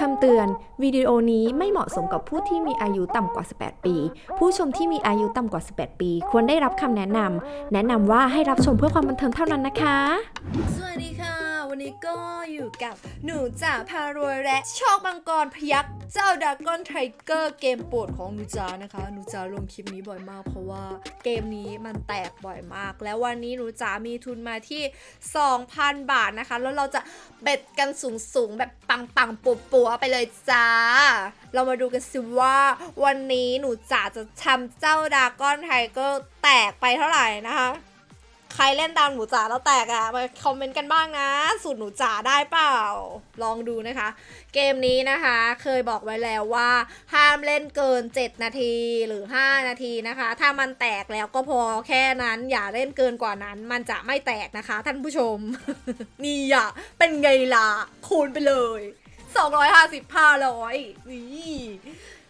คำเตือน วิดีโอนี้ไม่เหมาะสมกับผู้ที่มีอายุต่ำกว่า 18 ปี ผู้ชมที่มีอายุต่ำกว่า 18 ปี ควรได้รับคำแนะนำ แนะนำว่าให้รับชมเพื่อความบันเทิงเท่านั้นนะคะ สวัสดีค่ะ วันนี้ก็อยู่กับหนูจ่าพารวยและโชคบังกรพยักเจ้าดากอนไทเกอร์เกมโปรดของหนูจ่านะคะ หนูจ่าลงคลิปนี้บ่อยมาก เพราะว่าเกมนี้มันแตกบ่อยมาก แล้ววันนี้หนูจ่ามีทุนมาที่ 2,000 บาทนะคะ แล้วเราจะเบ็ดกันสูงๆ แบบปังๆปัวๆไปเลยจ้า เรามาดูกันสิว่า วันนี้หนูจ่าจะทำเจ้าดากอนไทเกอร์แตกไปเท่าไหร่นะคะ ใครเล่นตามหนูจ๋าแล้วแตกอะมาคอมเมนต์กันบ้างนะ สูตรหนูจ๋าได้เปล่า ลองดูนะคะ เกมนี้นะคะ เคยบอกไว้แล้วว่า ห้ามเล่นเกิน 7 นาทีหรือ 5 นาทีนะคะ ถ้ามันแตกแล้วก็พอแค่นั้น อย่าเล่นเกินกว่านั้น มันจะไม่แตกนะคะ ท่านผู้ชม นี่อะเป็นไงล่ะคูณไปเลย 250 500นี่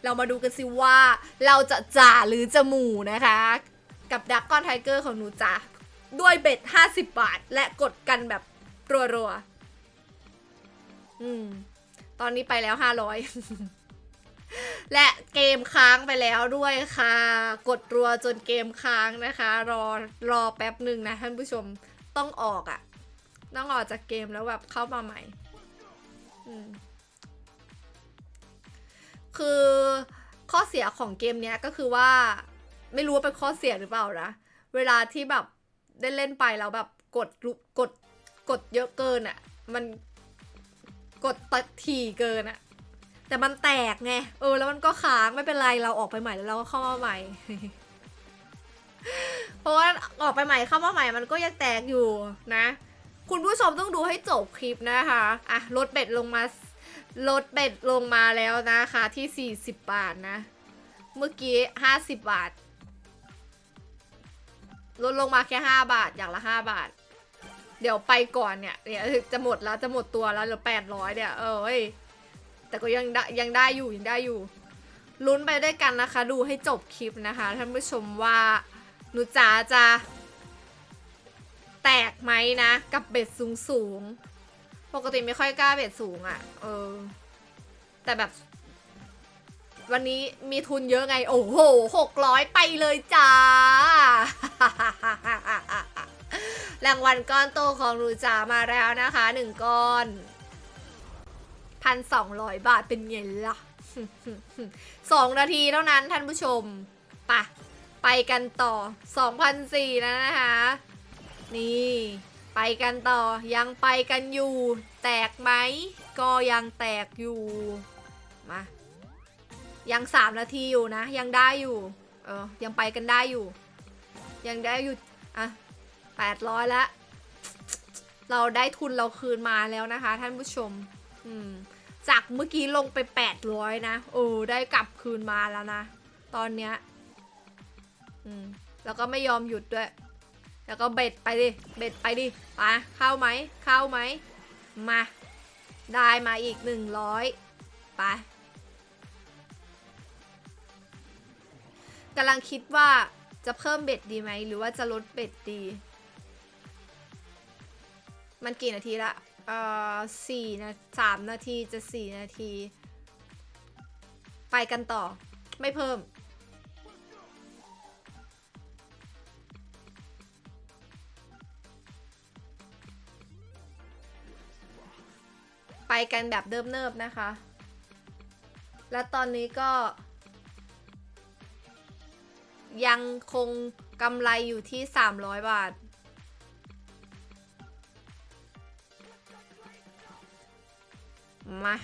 เรามาดูกันสิว่าเราจะจ่าหรือจะหมู่นะคะ กับดักก้อนไทเกอร์ของหนูจ๋า ด้วยเบ็ด 50 บาท และกดกันแบบรัวๆ อืม ตอนนี้ไปแล้ว 500 และเกมค้างไปแล้วด้วยค่ะ กดรัวจนเกมค้างนะคะ รอรอแป๊บหนึ่งนะท่านผู้ชมต้องออกอะ่ะ ต้องออกจากเกมแล้วแบบเข้ามาใหม่ อืม คือข้อเสียของเกมเนี้ยก็คือว่า ไม่รู้ว่าเป็นข้อเสียหรือเปล่านะ เวลาที่แบบ ได้เล่นไปแล้วแบบกดกดกดเยอะเกินอะ่ะ มันกดตัดถี่เกินอะ่ะ แต่มันแตกไง เออ แล้วมันก็ค้างไม่เป็นไรเราออกไปใหม่แล้วเราก็เข้ามาใหม่ เพราะว่าออกไปใหม่เข้ามาใหม่มันก็ยังแตกอยู่นะ คุณผู้ชมต้องดูให้จบคลิปนะคะอะลดเบ็ดลงมาลดเบ็ดลงมาแล้วนะคะที่ 40 บาทนะ เมื่อกี้ 50 บาท ลดลงมาแค่ 5 บาทอย่างละ 5 บาท เดี๋ยวไปก่อนเนี่ยเดี๋ยจะหมดแล้วจะหมดตัวแล้วเหลือ800เนี่ยเอ้ยแต่ก็ยังได้ยังได้อยู่ยังได้อยู่ ลุ้นไปด้วยกันนะคะ ดูให้จบคลิปนะคะ ท่านผู้ชมว่าหนูจ๋าจะแตกไหมนะ กับเบ็ดสูงสูงปกติไม่ค่อยกล้าเบ็ดสูงอะ่ะ เออ แต่แบบ วันนี้มีทุนเยอะไง โอ้โหหกร้อยไปเลยจ้าางวัลก้อนโตของหนูจ๋ามาแล้วนะคะหนึ่งก้อนพันสองร้อยบาทเป็นไงล่ะสองนาทีเท่านั้นท่านผู้ชมปะไปกันต่อสองพันสี่นะนะคะ นี่ ไปกันต่อยังไปกันอยู่ แตกไหม ก็ยังแตกอยู่ มา ยังสามนาทีอยู่นะ ยังได้อยู่ เออ ยังไปกันได้อยู่ ยังได้อยู่ อะ แปดร้อยละเราได้ทุนเราคืนมาแล้วนะคะ ท่านผู้ชม อืม จากเมื่อกี้ลงไปแปดร้อยนะ โอ้ ได้กลับคืนมาแล้วนะ ตอนเนี้ย อืม แล้วก็ไม่ยอมหยุดด้วย แล้วก็เบ็ดไปดิ เบ็ดไปดิไปเข้าไหม เข้าไหม มา ได้มาอีกหนึ่งร้อยไปกำลังคิดว่าจะเพิ่มเบ็ดดีไหม หรือว่าจะลดเบ็ดดี มันกี่นาทีละ เอ่อสี่นะสามนาทีจะสี่นาที ไปกันต่อ ไม่เพิ่ม ไปกันแบบเดิมเนิบนะคะ และตอนนี้ก็ ยังคงกำไรอยู่ที่ 300 บาท มา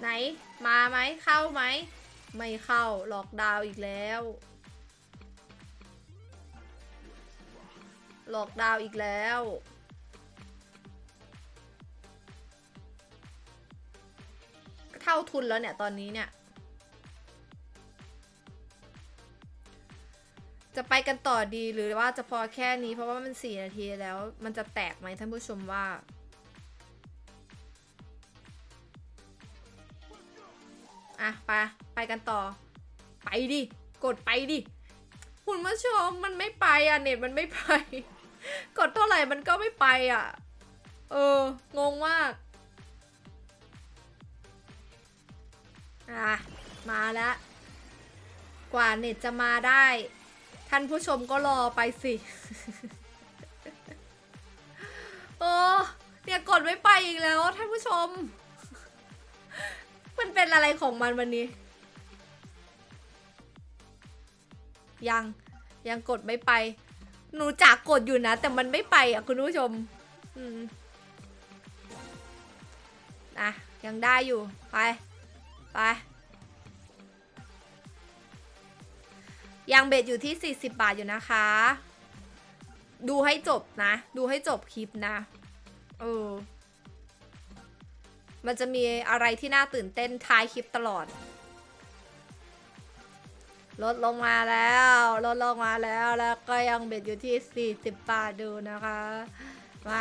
ไหน มาไหมเข้าไหม ไม่เข้าหลอกดาวอีกแล้วหลอกดาวอีกแล้ว เท่าทุนแล้วเนี่ย ตอนนี้เนี่ย ไปกันต่อดีหรือว่าจะพอแค่นี้เพราะว่ามันสี่นาทีแล้ว มันจะแตกไหมท่านผู้ชมว่า อะ ไป ไปกันต่อ ไปดิ กดไปดิ คุณผู้ชมมันไม่ไปอะ เน็ตมันไม่ไป กดเท่าไหร่มันก็ไม่ไปอะ เออ งงมาก อะ มาแล้ว กว่าเน็ตจะมาได้ ท่านผู้ชมก็รอไปสิโอ้เนี่ยกดไม่ไปอีกแล้ว ท่านผู้ชม มันเป็นอะไรของมันวันนี้ ยังยังกดไม่ไป หนูจากกดอยู่นะ แต่มันไม่ไปอะคุณผู้ชม อืมอะยังได้อยู่ ไป ไป ยังเบ็ดอยู่ที่ 40 บาทอยู่นะคะ ดูให้จบนะ ดูให้จบคลิปนะ เออ มันจะมีอะไรที่น่าตื่นเต้นท้ายคลิปตลอด ลดลงมาแล้ว ลดลงมาแล้ว แล้วก็ยังเบ็ดอยู่ที่ 40 บาทดูนะคะ มา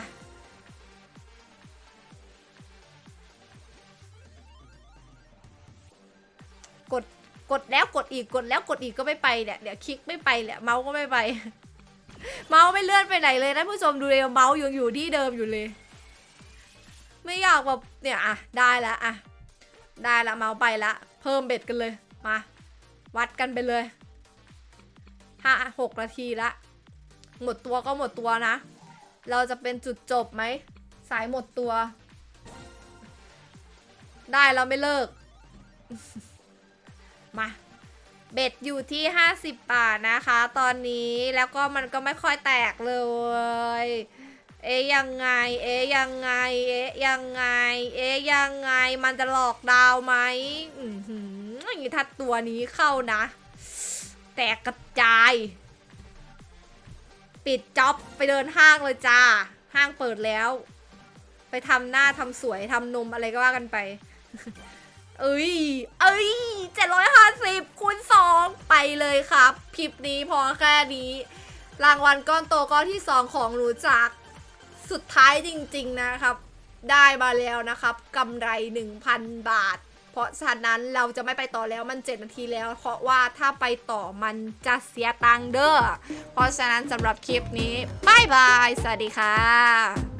กด กดแล้วกดอีกกดแล้วกดอีกก็ไม่ไปเนี่ยเดี๋ยวคลิกไม่ไปแหละเมาส์ก็ไม่ไป เมาส์ไม่เลื่อนไปไหนเลยนะผู้ชมดูเลยเมาส์ยังอยู่ที่เดิมอยู่เลย ไม่อยากแบบเนี่ยอะได้แล้วอะได้ละเมาส์ไปละ เพิ่มเบ็ดกันเลยมา วัดกันไปเลยห้าหกนาทีละหมดตัวก็หมดตัวนะ เราจะเป็นจุดจบไหม สายหมดตัว ได้แล้วไม่เลิก มาเบ็ดอยู่ที่ 50 บาทนะคะ ตอนนี้แล้วก็มันก็ไม่ค่อยแตกเลย เอ๊ยยังไง เอ๊ยยังไง เอ๊ยยังไงเอ๊ยยังไง มันจะหลอกดาวไหมอือหืออย่างนี้ถ้าตัวนี้เข้านะ แตกกระจาย ปิดจ็อบไปเดินห้างเลยจ้า ห้างเปิดแล้ว ไปทำหน้าทำสวยทำนมอะไรก็ว่ากันไป เอ้ย เอ้ยเจ็ดร้อยห้าสิบคูณสองไปเลยครับคลิปนี้พอแค่นี้ รางวัลก้อนโตก้อนที่สองของรู้จักสุดท้ายจริงๆนะครับ ได้มาแล้วนะครับกำไร 1,000 บาท เพราะฉะนั้นเราจะไม่ไปต่อแล้วมัน 7 นาทีแล้ว เพราะว่าถ้าไปต่อมันจะเสียตังค์เด้อเพราะฉะนั้นสำหรับคลิปนี้บายบาย สวัสดีค่ะ